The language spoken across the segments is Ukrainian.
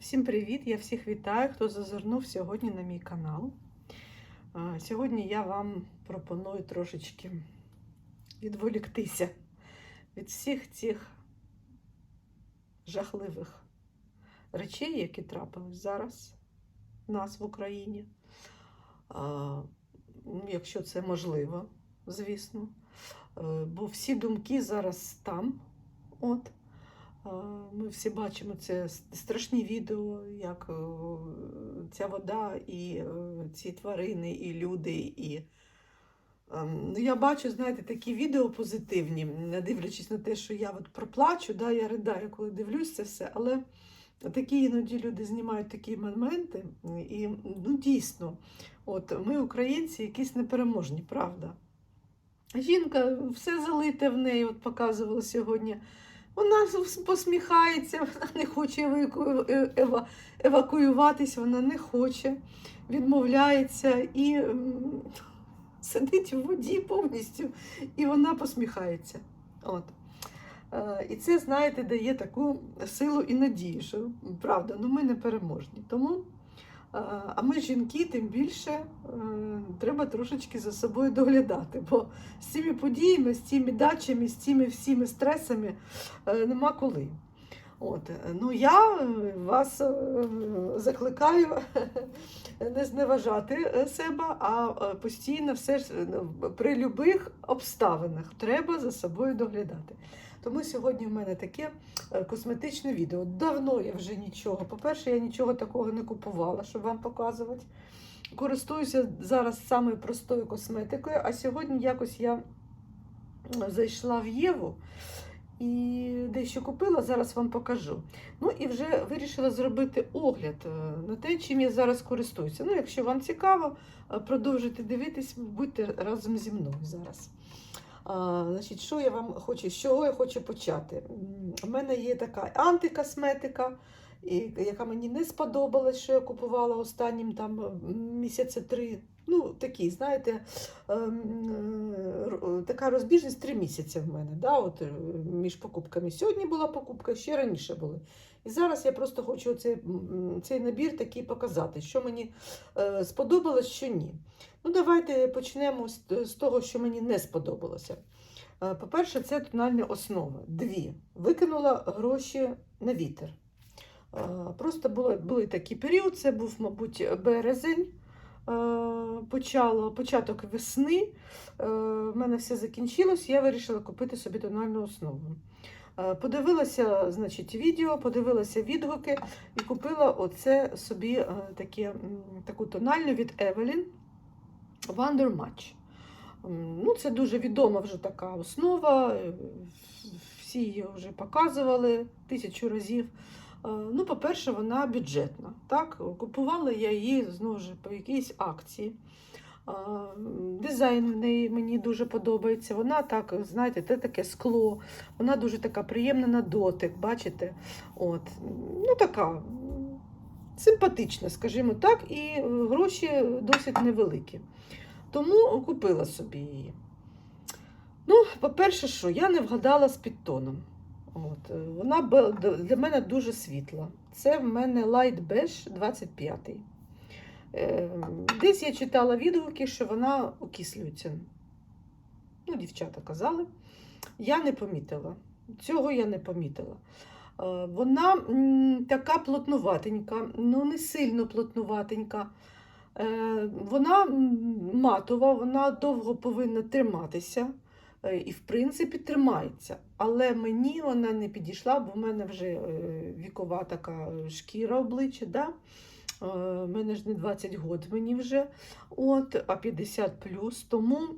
Всім привіт! Я всіх вітаю, хто зазирнув сьогодні на мій канал. Сьогодні я вам пропоную трошечки відволіктися від всіх цих жахливих речей, які трапились зараз в нас в Україні. Ну, Якщо це можливо, звісно. Е, Бо всі думки зараз там. От. Ми всі бачимо це страшні відео, як е, ця вода, і е, ці тварини, і люди. І... ем, Ну, я бачу, знаєте, такі відео позитивні, не дивлячись на те, що я от проплачу, да, я ридаю, коли дивлюсь це все, але такі іноді люди знімають такі моменти, і ну, дійсно, от ми, українці, якісь непереможні, правда. Жінка, все залите в неї, от показувала сьогодні. Вона посміхається, вона не хоче еваку... е- евакуюватись, вона не хоче, відмовляється і сидить в воді повністю, і вона посміхається. От. Е, І це, знаєте, дає таку силу і надію, що правда, ну ми не переможні. Тому, е, а ми, жінки, тим більше е, треба трошечки за собою доглядати, бо з цими подіями, з цими дачами, з цими всіми стресами е, нема коли. От, е, ну я вас закликаю не зневажати себе, а постійно все ж е, при любих обставинах треба за собою доглядати. Тому сьогодні в мене таке е, косметичне відео. Давно я вже нічого. По-перше, я нічого такого не купувала, щоб вам показувати. Користуюся зараз самою простою косметикою, а сьогодні якось я зайшла в Єву і дещо купила, зараз вам покажу. Ну і вже вирішила зробити огляд е, на те, чим я зараз користуюся. Ну, якщо вам цікаво, е, продовжуйте дивитись, будьте разом зі мною зараз. А, значить, що я вам хочу, з чого я хочу почати? У мене є така антикосметика, яка мені не сподобалась, що я купувала останнім там місяці три. Ну, такі, знаєте, ем, е, така розбіжність три місяці в мене. Да, от, е, між покупками. Сьогодні була покупка, ще раніше були. І зараз я просто хочу цей, цей набір такий показати, що мені е, сподобалось, що ні. Ну, давайте почнемо з, того, що мені не сподобалося. Е, По-перше, це тональні основи. Дві. Викинула гроші на вітер. Е, Просто було, були такий період, це був, мабуть, березень. Почало, початок весни. В мене все закінчилось, я вирішила купити собі тональну основу. Е, Подивилася значить, відео, подивилася відгуки і купила оце собі е, таке, м, таку тональну від Evelyn Wonder Match. Ну, це дуже відома вже така основа. е, Всі її вже показували тисячу разів. Ну, по-перше, вона бюджетна. Так? Купувала я її знову ж по якійсь акції. Дизайн в неї мені дуже подобається. Вона так, знаєте, це таке скло, вона дуже така приємна на дотик, бачите? От. Ну, така симпатична, скажімо так, і е, гроші досить невеликі. Тому купила собі її. Ну, по-перше, що я не вгадала з підтоном. От, вона для мене дуже світла. Це в мене Light Beige 25. Е, Десь я читала відгуки, що вона окислюється. Ну, дівчата казали. Я не помітила. Цього я не помітила. Е, Вона така плотнуватенька, ну не сильно плотнуватенька. Е, Вона матова, вона довго повинна триматися. Е, І, в принципі, тримається. Але мені вона не підійшла, бо в мене вже вікова така шкіра обличчя. Да? Е, мене ж не 20 років мені вже, от, а 50 плюс. Тому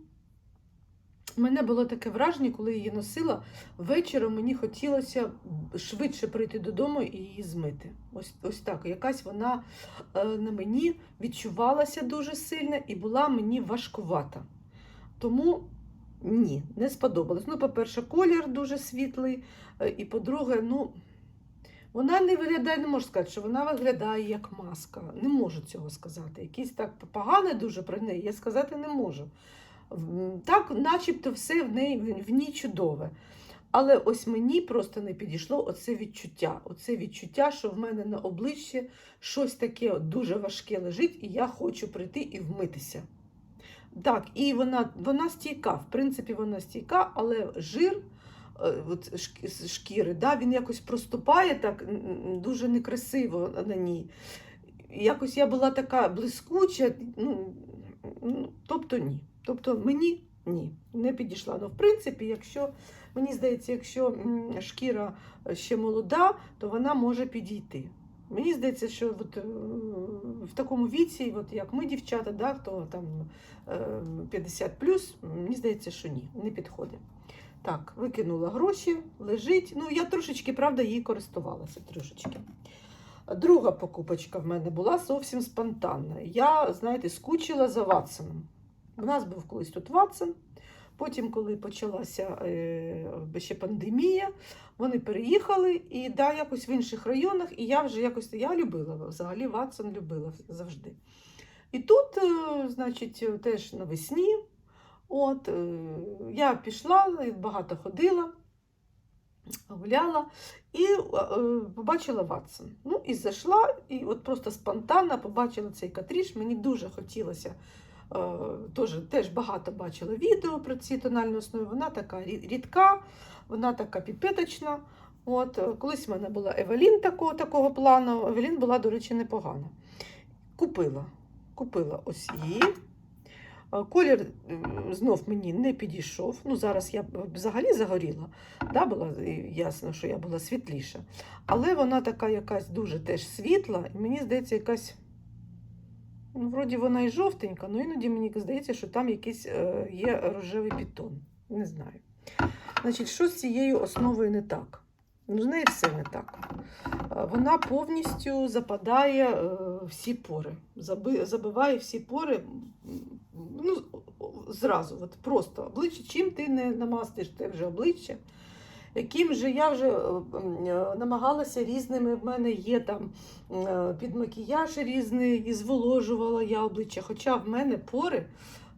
мене було таке враження, коли її носила. Вечором мені хотілося швидше прийти додому і її змити. Ось, ось так. Якась вона е, на мені відчувалася дуже сильно і була мені важкувата. Тому ні, не сподобалось. Ну, по-перше, колір дуже світлий, е, і по-друге, ну. Вона не виглядає, не можу сказати, що вона виглядає як маска. Не можу цього сказати. Якісь так погане дуже про неї, я сказати не можу. Так, начебто, все в неї в ній чудове. Але ось мені просто не підійшло оце відчуття. Оце відчуття, що в мене на обличчі щось таке дуже важке лежить, і я хочу прийти і вмитися. Так, і вона, вона стійка, в принципі, вона стійка, але жир от, шкіри, да, він якось проступає так дуже некрасиво на ній. Якось я була така блискуча, ну, ну, тобто ні. Тобто мені ні, не підійшла. Ну, в принципі, якщо мені здається, якщо шкіра ще молода, то вона може підійти. Мені здається, що от, е, в такому віці, от як ми, дівчата, да, хто там е, 50 мені здається, що ні, не підходить. Так, викинула гроші, лежить. Ну, я трошечки, правда, її користувалася трошечки. Друга покупочка в мене була зовсім спонтанна. Я, знаєте, скучила за Ватсоном. У нас був колись тут Ватсон. Потім, коли почалася е, ще пандемія, вони переїхали і да, якось в інших районах, і я вже якось я любила взагалі Ватсон любила завжди. І тут, е, значить, теж навесні, от, е, я пішла, багато ходила, гуляла і е, побачила Ватсон. Ну і зайшла, і от просто спонтанно побачила цей катріж. Мені дуже хотілося. е, Теж, теж багато бачила відео про ці тональні основи. Вона така рідка, вона така піпеточна. От, е, колись в мене була Евелін такого, такого плану. Евелін була, до речі, непогана. Купила. Купила ось її. Е, Колір знов мені не підійшов. Ну, зараз я взагалі загоріла. Да, була, ясно, що я була світліша. Але вона така якась дуже теж світла, і мені здається, якась. Ну, вроді вона і жовтенька, але іноді мені здається, що там якийсь е, є рожевий підтон. Не знаю. Значить, що з цією основою не так? Ну, з нею все не так. Е, Вона повністю западає е, всі пори, забиває всі пори ну, зразу, от просто обличчя. Чим ти не намастиш те вже обличчя? Яким же я вже е, намагалася різними, в мене є там під макіяж різний, і зволожувала я обличчя. Хоча в мене пори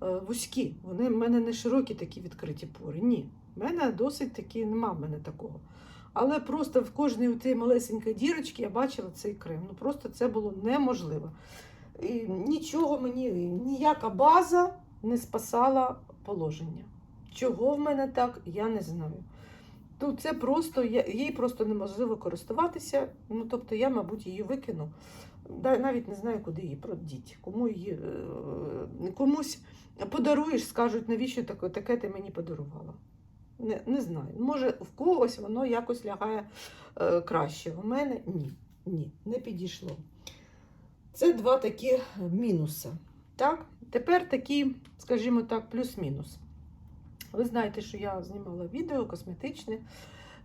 вузькі, вони в мене не широкі такі відкриті пори. Ні, в мене досить такі, нема в мене такого. Але просто в кожній тій малесенькій дірочці я бачила цей крем. Ну просто це було неможливо. І нічого мені, ніяка база не спасала положення. Чого в мене так, я не знаю. Ну, це просто, їй просто неможливо користуватися. Ну, тобто я, мабуть, її викину. Навіть не знаю, куди її продіть. Кому її, е, комусь подаруєш, скажуть, навіщо таке, таке ти мені подарувала. Не, не знаю. Може, в когось воно якось лягає е, краще. У мене ні. Ні, не підійшло. Це два такі мінуси. Так? Тепер такі, скажімо так, плюс-мінус. Ви знаєте, що я знімала відео косметичне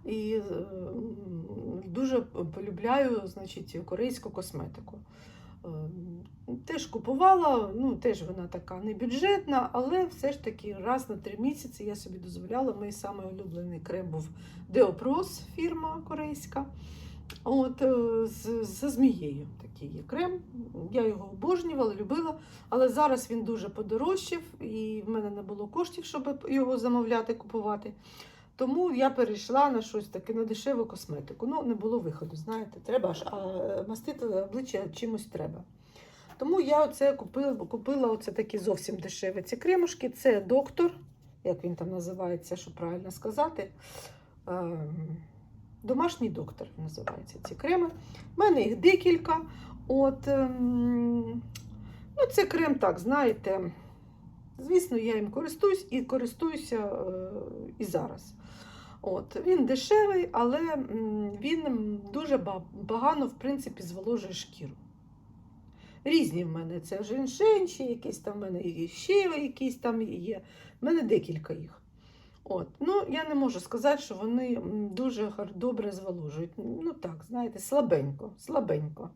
і е, дуже полюбляю значить, корейську косметику. Е, Теж купувала, ну теж вона така не бюджетна, але все ж таки раз на три місяці я собі дозволяла. Мій самий улюблений крем був Деопрос, фірма корейська. От е, з, зі змією такий є крем. Я його обожнювала, любила, але зараз він дуже подорожчав, і в мене не було коштів, щоб його замовляти, купувати. Тому я перейшла на щось таке на дешеву косметику. Ну, не було виходу, знаєте, треба ж, а мастити обличчя чимось треба. Тому я оце купила, купила оце такі зовсім дешеві ці кремушки. Це доктор, як він там називається, що правильно сказати. Ем, Домашній доктор називаються ці креми. У мене їх декілька. От, ем, ну, це крем, так, знаєте. Звісно, я їм користуюсь і користуюся е, і зараз. От, він дешевий, але він дуже ба- погано, в принципі, зволожує шкіру. Різні в мене це женшенші, якісь там в мене і ще якісь там є. В мене декілька їх. От. Ну, я не можу сказати, що вони дуже добре зволожують. Ну так, знаєте, слабенько, слабенько.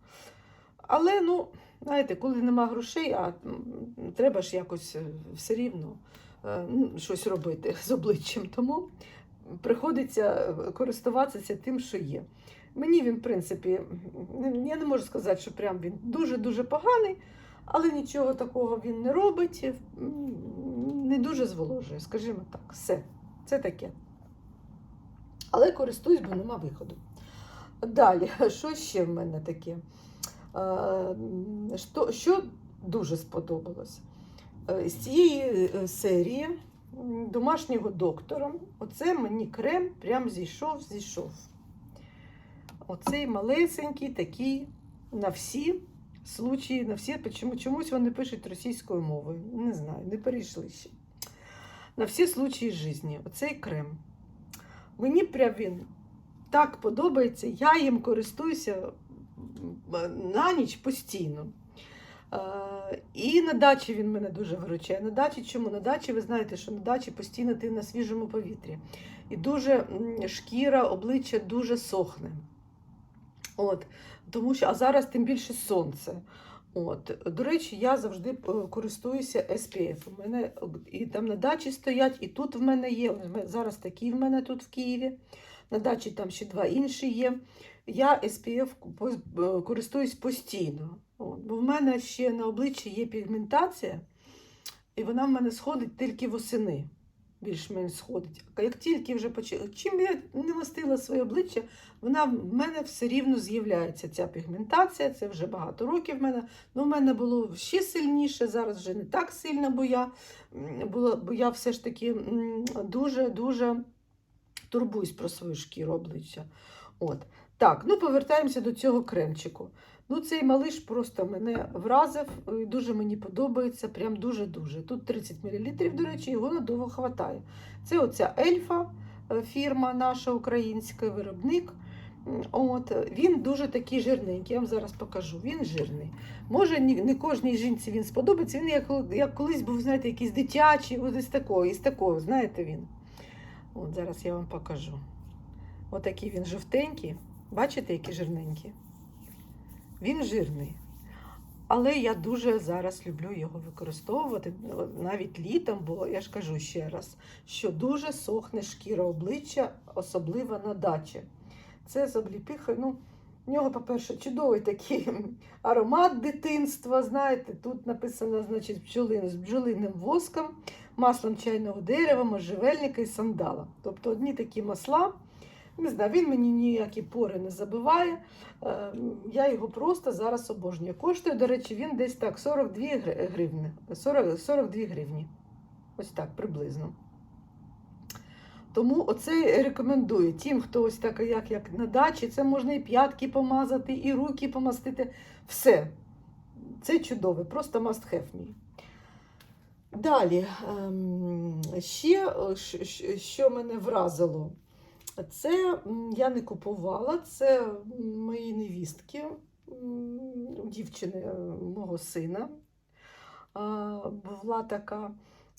Але, ну, знаєте, коли нема грошей, а треба ж якось е, все рівно е, ну, щось робити з обличчям. Тому приходиться е, користуватися тим, що є. Мені він, в принципі, я не можу сказати, що прям він дуже-дуже поганий, але нічого такого він не робить, не дуже зволожує, скажімо так, все. Це таке. Але користуюсь, бо нема виходу. Далі, що ще в мене таке? Е, Що, дуже сподобалось? Е, З цієї е, серії домашнього доктора, оце мені крем прям зійшов, зійшов. Оцей малесенький такий на всі случаї, на всі, чому, чомусь вони пишуть російською мовою. Не знаю, не перейшли ще. На всі случаї житті. Оцей крем. Мені прям він так подобається, я їм користуюся на ніч постійно. Е, І на дачі він мене дуже виручає. На дачі чому? На дачі ви знаєте, що на дачі постійно ти на свіжому повітрі. І дуже шкіра, обличчя дуже сохне. От, тому що, а зараз тим більше сонце. От, до речі, я завжди е, користуюся SPF. У мене і там на дачі стоять, і тут в мене є. Зараз такі в мене тут в Києві. На дачі там ще два інші є. Я SPF користуюсь постійно. От, бо в мене ще на обличчі є пігментація, і вона в мене сходить тільки восени. Більш-менш сходить. Як тільки вже почала, чим я не мастила своє обличчя, вона в мене все рівно з'являється ця пігментація. Це вже багато років в мене. Ну, в мене було ще сильніше, зараз вже не так сильно, бо я, була, бо я все ж таки дуже-дуже турбуюсь про свою шкіру обличчя. От. Так, ну повертаємося до цього кремчику. Ну, цей малиш просто мене вразив, і дуже мені подобається, прям дуже-дуже. Тут 30 мл, до речі, його надовго хватає. Це оця ельфа е, фірма наша українська, виробник. От, він дуже такий жирненький, я вам зараз покажу. Він жирний. Може, не кожній жінці він сподобається. Він як, як колись був, знаєте, якийсь дитячий, ось такого, із такого, знаєте він. От зараз я вам покажу. Отакий він жовтенький. Бачите, який жирненький? Він жирний. Але я дуже зараз люблю його використовувати ну, навіть літом, бо я ж кажу ще раз, що дуже сохне шкіра обличчя, особливо на дачі. Це з обліпихою. Ну, в нього, по-перше, чудовий такий аромат дитинства. Знаєте, тут написано, значить, бджолин з бджолиним воском, маслом чайного дерева, можжевельника і сандала. Тобто одні такі масла. Не знаю, він мені ніякі пори не забиває. Е, Я його просто зараз обожнюю. Коштує, до речі, він десь так 42 гри- гривні. 40, 42 гривні. Ось так приблизно. Тому оце рекомендую тим, хто ось так, як, як на дачі, це можна і п'ятки помазати, і руки помастити. Все. Це чудове, просто must have мій. Далі, ем, ще е, що мене вразило, це я не купувала, це мої невістки, дівчини е, мого сина. Була така.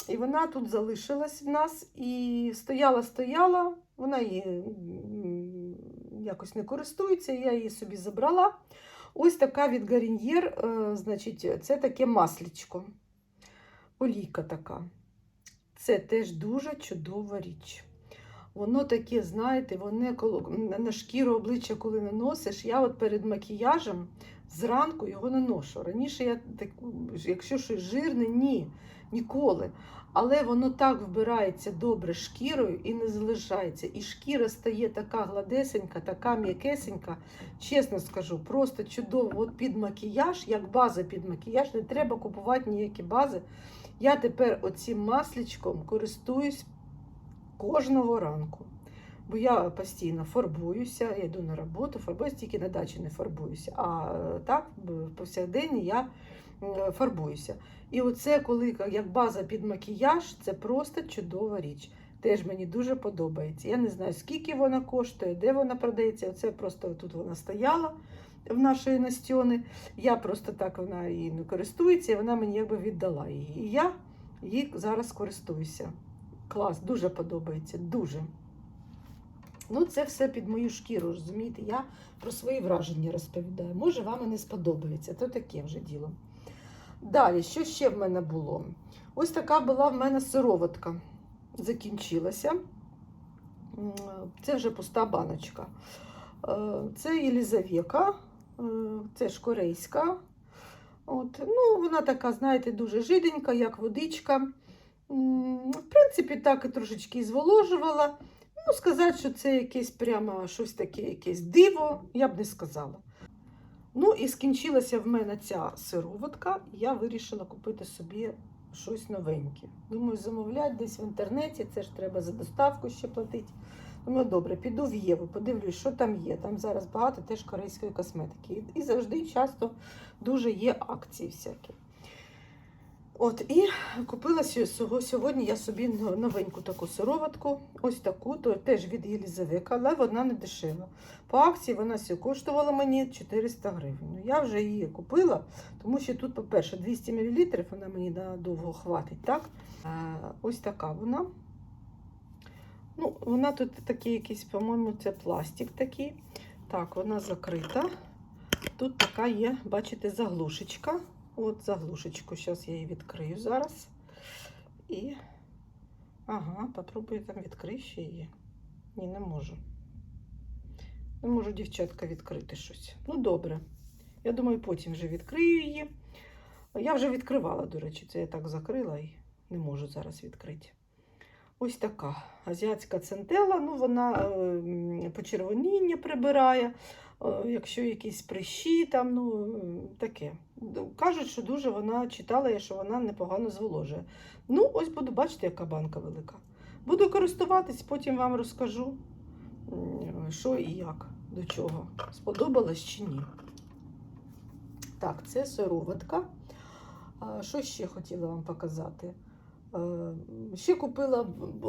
І вона тут залишилась в нас і стояла, стояла, вона її якось не користується, я її собі забрала. Ось така від Гаріньєр, е, значить, це таке маслічко. Олійка така. Це теж дуже чудова річ. Воно таке, знаєте, воно коло- на шкіру обличчя, коли наносиш, я от перед макіяжем зранку його наношу. Раніше я так, якщо щось жирне, ні, ніколи. Але воно так вбирається добре шкірою і не залишається. І шкіра стає така гладесенька, така м'якесенька. Чесно скажу, просто чудово. От під макіяж, як база під макіяж, не треба купувати ніякі бази. Я тепер оцим маслічком користуюсь кожного ранку. Бо я постійно фарбуюся, я йду на роботу, фарбуюся, тільки на дачі не фарбуюся. А е, так, повсякденні я е, фарбуюся. І оце, коли як база під макіяж, це просто чудова річ. Теж мені дуже подобається. Я не знаю, скільки вона коштує, де вона продається. Оце просто тут вона стояла в нашої Настьони. Я просто так вона не користується, і вона мені якби віддала її. І я її зараз користуюся. Клас, дуже подобається, дуже. Ну, це все під мою шкіру, розумієте? Я про свої враження розповідаю. Може, вам і не сподобається, то таке вже діло. Далі, що ще в мене було? Ось така була в мене сироватка. Закінчилася. Це вже пуста баночка. Е, Це Єлізавека, е, це ж корейська. От. Ну, вона така, знаєте, дуже жиденька, як водичка. В принципі, так і трошечки зволожувала. Ну, сказати, що це якесь прямо щось таке, якесь диво, я б не сказала. Ну і скінчилася в мене ця сироватка, я вирішила купити собі щось новеньке. Думаю, замовляти десь в інтернеті, це ж треба за доставку ще платити. Думаю, добре, піду в Єву, подивлюсь, що там є. Там зараз багато теж корейської косметики. І завжди часто дуже є акції всякі. От, і купила сьогодні я собі новеньку таку сироватку, ось таку, то теж від Єлізавека, але вона не дешева. По акції вона коштувала мені 400 гривень. Ну, я вже її купила, тому що тут, по-перше, 200 мл, вона мені надовго хватить. так? Ось така вона. Ну, вона тут такий якийсь, по-моєму, це пластик такий. Так, вона закрита. Тут така є, бачите, заглушечка. От заглушечку. Зараз я її відкрию зараз. І. Ага, попробую там відкрити ще її. Ні, не можу. Не можу, дівчатка, відкрити щось. Ну, добре. Я думаю, потім вже відкрию її. Я вже відкривала, до речі, це я так закрила і не можу зараз відкрити. Ось така азіатська центела. Ну, вона е, м, почервоніння прибирає. Е, Якщо якісь прищі, там, ну таке. Кажуть, що дуже вона читала, що вона непогано зволожує. Ну, ось буду бачити, яка банка велика. Буду користуватись, потім вам розкажу, що і як, до чого. Сподобалось чи ні. Так, це сироватка. Що ще хотіла вам показати? Е, Ще купила,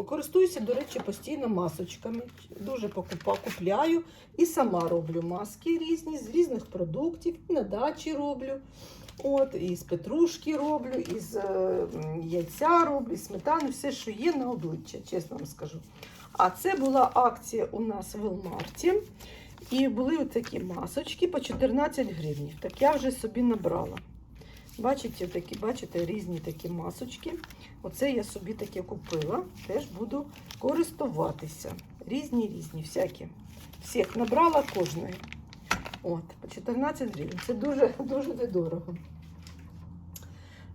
користуюся, до речі, постійно масочками. Дуже купляю і сама роблю маски різні з різних продуктів. І на дачі роблю. От, і з петрушки роблю, і з е, яйця роблю, і сметани, все, що є на обличчя, чесно вам скажу. А це була акція у нас в Велмарті. І були такі масочки по 14 гривень. Так я вже собі набрала. Бачите, такі, бачите, різні такі масочки. Оце я собі таке купила. Теж буду користуватися. Різні, різні, всякі. Всіх набрала кожної. От, по 14 гривень. Це дуже, дуже недорого.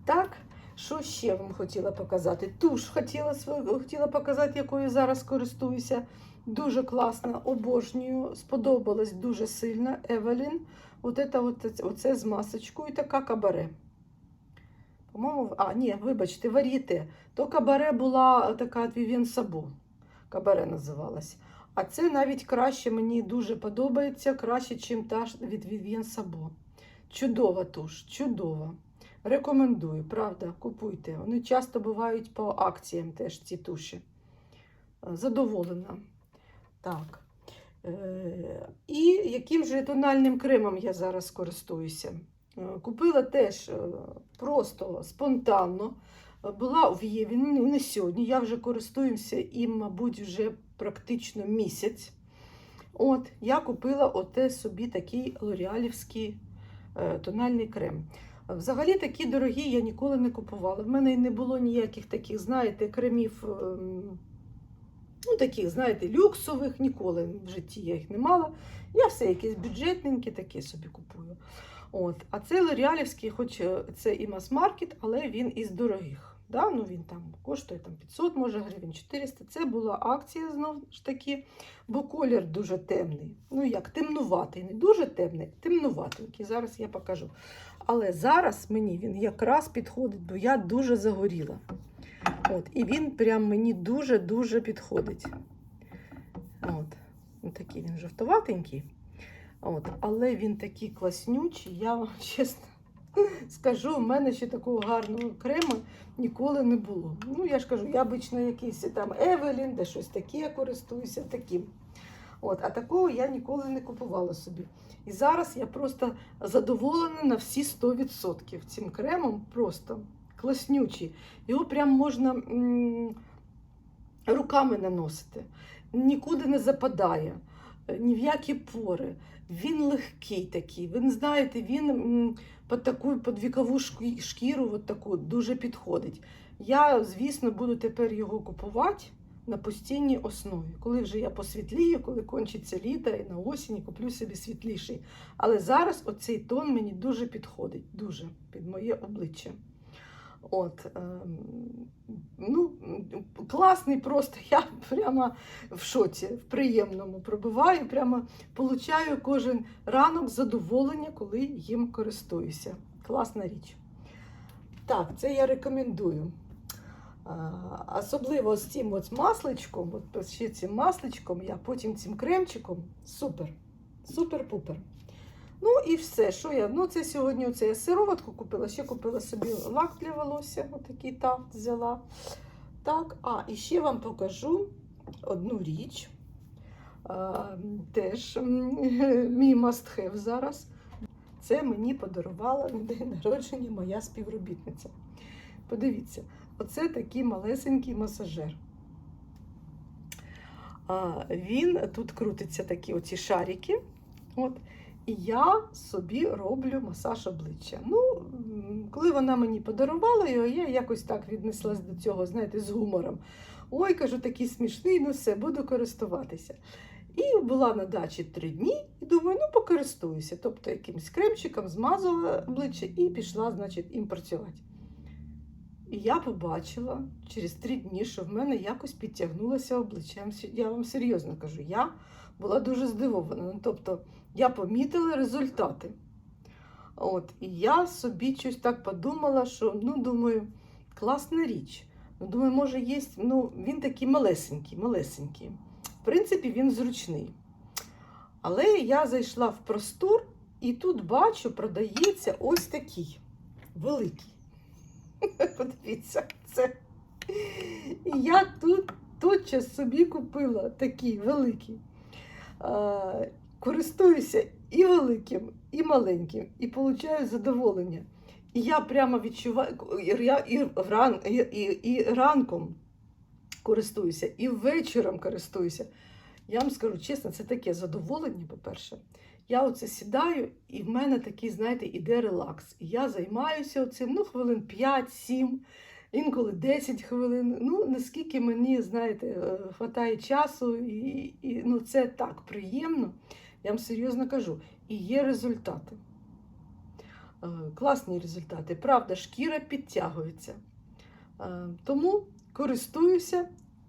Так, що ще вам хотіла показати? Туш хотіла, хотіла показати, якою зараз користуюся. Дуже класна, обожнюю. Сподобалась дуже сильно Евелін. От це, оце з масочкою, така кабаре. По-моєму, а, ні, вибачте, варіте. То кабаре була така від Вів'єн Сабо. Кабаре називалась. А це навіть краще, мені дуже подобається, краще, ніж та від Вів'єн Сабо. Чудова туш, чудова. Рекомендую, правда, купуйте. Вони часто бувають по акціям теж ці туші. Е, Задоволена. Так. Е, І яким же тональним кремом я зараз користуюся? Е, Купила теж е, просто спонтанно. Е, Була в Єві, ну, не сьогодні. Я вже користуюся їм, мабуть, вже практично місяць. От, я купила оте собі такий лоріалівський е, тональний крем. Взагалі такі дорогі я ніколи не купувала. В мене й не було ніяких таких, знаєте, кремів, ем, ну таких, знаєте, люксових, ніколи в житті я їх не мала. Я все якісь бюджетненькі, такі собі купую. От. А це Лоріалівський, хоч е, це і мас-маркет, але він із дорогих. Да? Ну, він там коштує там, 500, може, гривень 400. Це була акція знову ж таки, бо колір дуже темний. Ну як, темнуватий, не дуже темний, темнуватенький. Зараз я покажу. Але зараз мені він якраз підходить, бо я дуже загоріла. От, і він прям мені дуже-дуже підходить. От. Такий він жовтуватенький. От, але він такий класнючий, я вам чесно скажу, в мене ще такого гарного крему ніколи не було. Ну, я ж кажу, я обично якийсь там Евелін, де щось таке користуюся таким. От, а такого я ніколи не купувала собі. І зараз я просто задоволена на всі 100% цим кремом. Просто класнючий. Його прям можна руками наносити. Нікуди не западає, ні в які пори. Він легкий такий. Ви знаєте, він під таку під шкіру от таку дуже підходить. Я, звісно, буду тепер його купувати на постійній основі. Коли вже я посвітлію, коли кончиться літо і на осінь куплю собі світліший. Але зараз оцей тон мені дуже підходить, дуже під моє обличчя. От, ем, ну, класний просто. Я прямо в шоці, в приємному пробиваю, прямо получаю кожен ранок задоволення, коли їм користуюся. Класна річ. Так, це я рекомендую. Особливо з цим от масличком, от ще цим масличком, я потім цим кремчиком. Супер. Супер-пупер. Ну і все, що я. Ну, це сьогодні оце я сироватку купила, ще купила собі лак для волосся, отакий тафт взяла. Так, а, і ще вам покажу одну річ. А, теж мій have зараз. Це мені подарувала на день народження моя співробітниця. Подивіться, оце такий малесенький масажер. А, він тут крутиться такі оці шарики. От. Я собі роблю масаж обличчя. Ну, коли вона мені подарувала його, я якось так віднеслась до цього, знаєте, з гумором. Ой, кажу, такий смішний, ну все, буду користуватися. І була на дачі три дні, і думаю, ну покористуюся. Тобто якимось кремчиком змазала обличчя і пішла, значить, їм працювати. І я побачила через три дні, що в мене якось підтягнулося обличчя. Я вам серйозно кажу, я була дуже здивована. Ну, Тобто я помітила результати. От, і я собі щось так подумала, що ну, думаю, класна річ. Ну, думаю, може, є, ну, він такий малесенький, малесенький. В принципі, він зручний. Але я зайшла в простор і тут бачу, продається ось такий великий. Подивіться, це. І я тут тотчас собі купила такий великий. Користуюся і великим, і маленьким, і получаю задоволення. І я прямо відчуваю, і, ран, і, і, і ранком користуюся, і вечором користуюся. Я вам скажу чесно, це таке задоволення, по-перше. Я оце сідаю, і в мене такий, знаєте, іде релакс. І я займаюся цим ну, хвилин 5-7, інколи 10 хвилин. Ну, наскільки мені, знаєте, е, хватає часу, і, і ну, це так приємно. Я вам серйозно кажу. І є результати. Е, Класні результати. Правда, шкіра підтягується. Е, Тому користуюся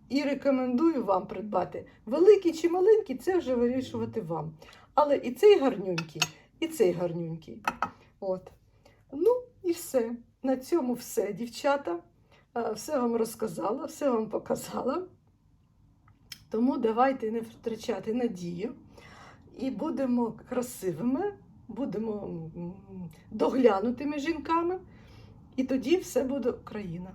і рекомендую вам придбати. Великий чи маленький, це вже вирішувати вам. Але і цей гарнюнький, і цей гарнюнький. От. Ну і все. На цьому все, дівчата. Е, Все вам розказала, все вам показала. Тому давайте не втрачати надію і будемо красивими, будемо доглянутими жінками. І тоді все буде Україна.